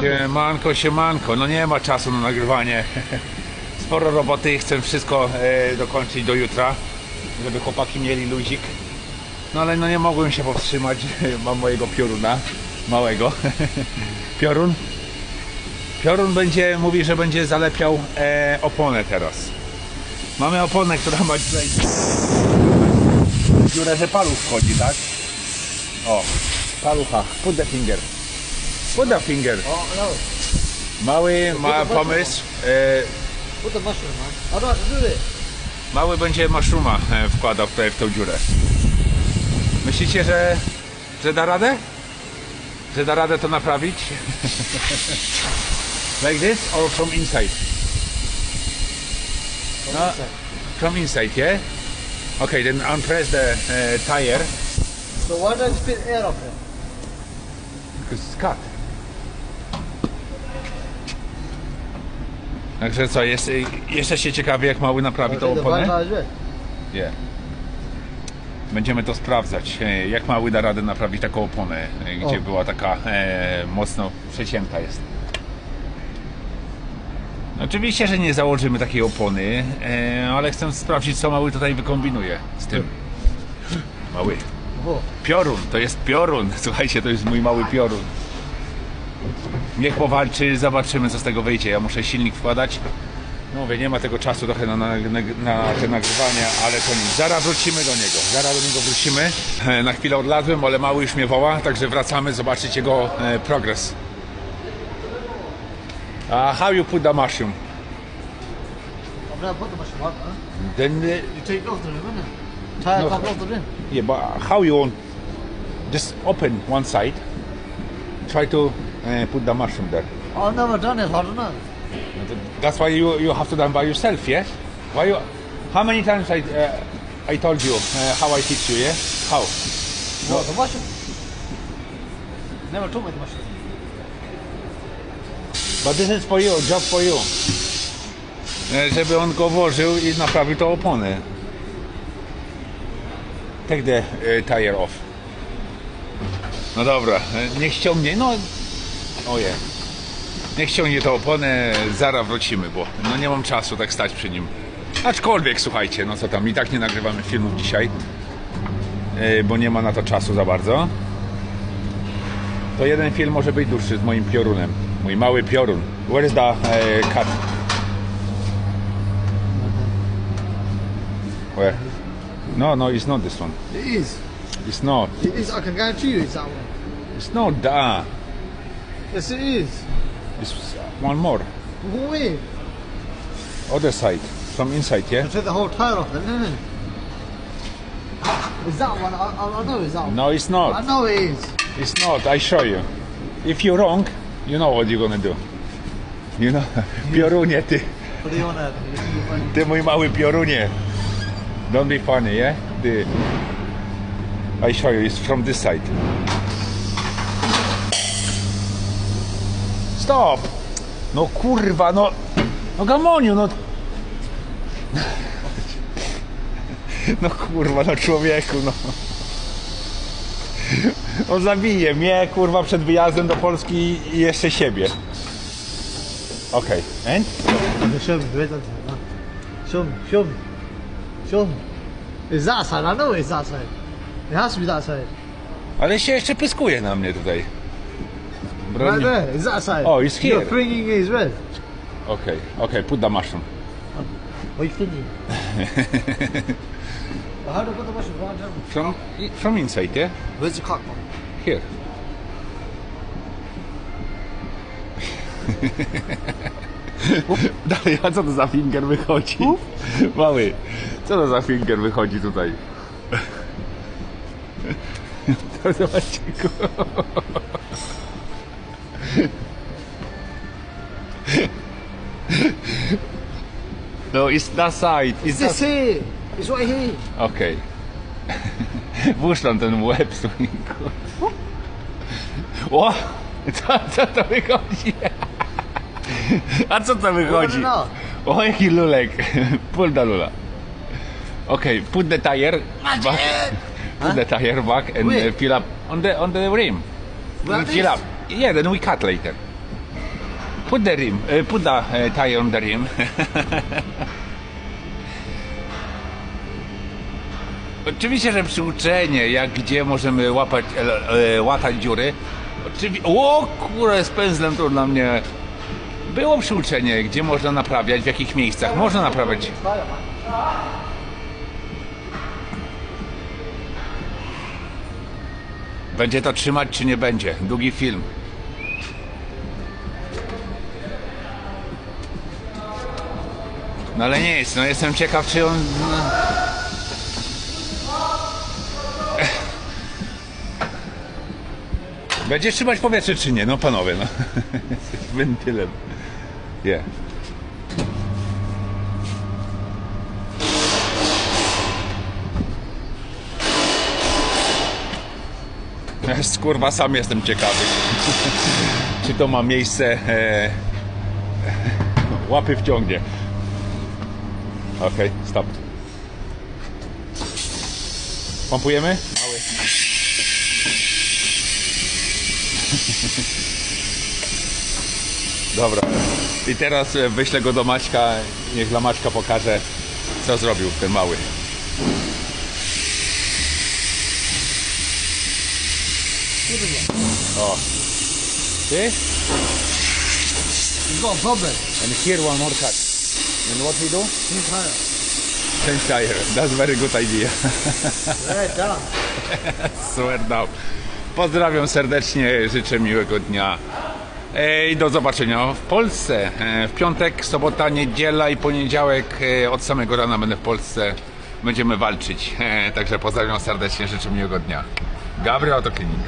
Siemanko, siemanko, no nie ma czasu na nagrywanie. Sporo roboty, chcę wszystko e, dokończyć do jutra, żeby chłopaki mieli luzik. No ale no nie mogłem się powstrzymać, mam mojego pioruna, małego. Piorun. Piorun będzie, mówi, że będzie zalepiał e, oponę teraz. Mamy oponę, która ma tutaj dziurę, że paluch wchodzi, tak? O, palucha, put the finger. The finger. Oh, no. Mały ma pomysł. E, Put the mushroom, man. Do it. mały będzie maszruma e, wkładał tutaj w tą dziurę. Myślicie, że, że da radę? Że da radę to naprawić? like this or from inside? No, from inside, yeah? Okay, then unpress the uh, tire So why don't you spit air off it? because it's cut. Także co, jest, jeszcze się ciekawie jak mały naprawi tą oponę? Nie. Będziemy to sprawdzać, e, jak mały da radę naprawić taką oponę, e, gdzie O. była taka e, mocno przecięta jest. Oczywiście, że nie założymy takiej opony, e, ale chcę sprawdzić, co mały tutaj wykombinuje z tym. Mały. Piorun, to jest piorun. Słuchajcie, to jest mój mały piorun. Niech powalczy, zobaczymy co z tego wyjdzie. Ja muszę silnik wkładać. No mówię, nie ma tego czasu trochę na, na, na, te nagrywania, ale to nic. Zaraz wrócimy do niego. Zaraz do niego wrócimy. E, Na chwilę odladłem, ale mały już mnie woła, także wracamy zobaczyć jego e, progres. Uh, how you put the mushroom? Put the mushroom on, huh? Then, uh, You take off the rim, innit? No. off the rim. yeah, but how you want? Just open one side. Try to uh, put the mushroom there. I've never done it, I don't know. That's why you you have to done by yourself, yeah? Why you? How many times I uh, I told you uh, how I teach you, yeah? How? What, the mushroom? Never taught me the mushroom. But this is for you, job for you. E, Żeby on go włożył i naprawił tą oponę. Take the uh, tire off. No dobra, niech ściągnie, no... Oje. Niech ściągnie tą oponę, zaraz wrócimy, bo no nie mam czasu tak stać przy nim. Aczkolwiek, słuchajcie, no co tam, i tak nie nagrywamy filmów dzisiaj, e, bo nie ma na to czasu za bardzo. To jeden film może być dłuższy z moim piorunem. Mój mały piorun. Where is the uh, cut? Where? No, no, it's not this one. It is. It's not. It is. I can guarantee you it's that one. It's not that. Yes, it is. It's uh, one more. Wait. Other side. From inside, yeah? Take the whole tire off then, innit? Is that one? I, I, know it's that one. No, it's not. I know it is. It's not. I show you. If you're wrong, you know what you're gonna do. You know? Piorunie, ty. Put it on there. It's gonna be funny. Ty mój mały piorunie. Don't be funny, yeah? Ty. I show you, it's from this side. Stop! No kurwa, no... No gamoniu, no... No kurwa, no człowieku, no... On zabije mnie, kurwa, przed wyjazdem do Polski i jeszcze siebie. Okej, okay. and? Show me. Show me, show me, show me. It's that side. I know it's that side. It has to be that side. Ale się jeszcze pyskuje na mnie tutaj. Right Broni- there. It's that side. Oh, it's here. Your thinking is red. Okay, okay, put the mushroom. What are you thinking? well, how do I put the mushroom? Go on, tell me. From from inside, yeah? Where's the cock? Here. Dalej, a co to za finger wychodzi? Mały, co to za finger wychodzi tutaj? To zobaczcie go. No, it's that side. It's It's that... this here. It's right here. Okej. Włóż tam ten łeb swój. kur- O! Co, co to wychodzi? A co to wychodzi? O, jaki lulek. Pull the lula. Okay, put the tire back. Put the tire back and uh, fill up on the on the rim. Fill up. Yeah, then we cut later. Put the rim, uh, put the uh, tire on the rim. Oczywiście, że przyuczenie, jak gdzie możemy łapać, e, e, łatać dziury. Oczywi- o kurę, z pędzlem to dla mnie było przyuczenie, gdzie można naprawiać, w jakich miejscach można naprawiać. Będzie to trzymać, czy nie będzie? Długi film. No ale nie jest, no jestem ciekaw, czy on... No... Będzie trzymać powietrze, czy nie? No panowie, no. Wentylem. Nie. Jest, Kurwa, sam jestem ciekawy. Czy to ma miejsce? E... Łapy wciągnie. Okej, stop. Pompujemy? Mały. Dobra. I teraz e, wyślę go do Maćka. Niech dla Maćka pokaże, co zrobił ten mały. O. Ty? You got a problem. And here one more cut. And what we do? Change tire. Change tire. That's very good idea. Yeah, done. Swear down. Pozdrawiam serdecznie, życzę miłego dnia. I do zobaczenia w Polsce. E, W piątek, sobota, niedziela i poniedziałek e, od samego rana będę w Polsce. Będziemy walczyć. E, Także pozdrawiam serdecznie, życzę miłego dnia. Gabriel Autoklinik.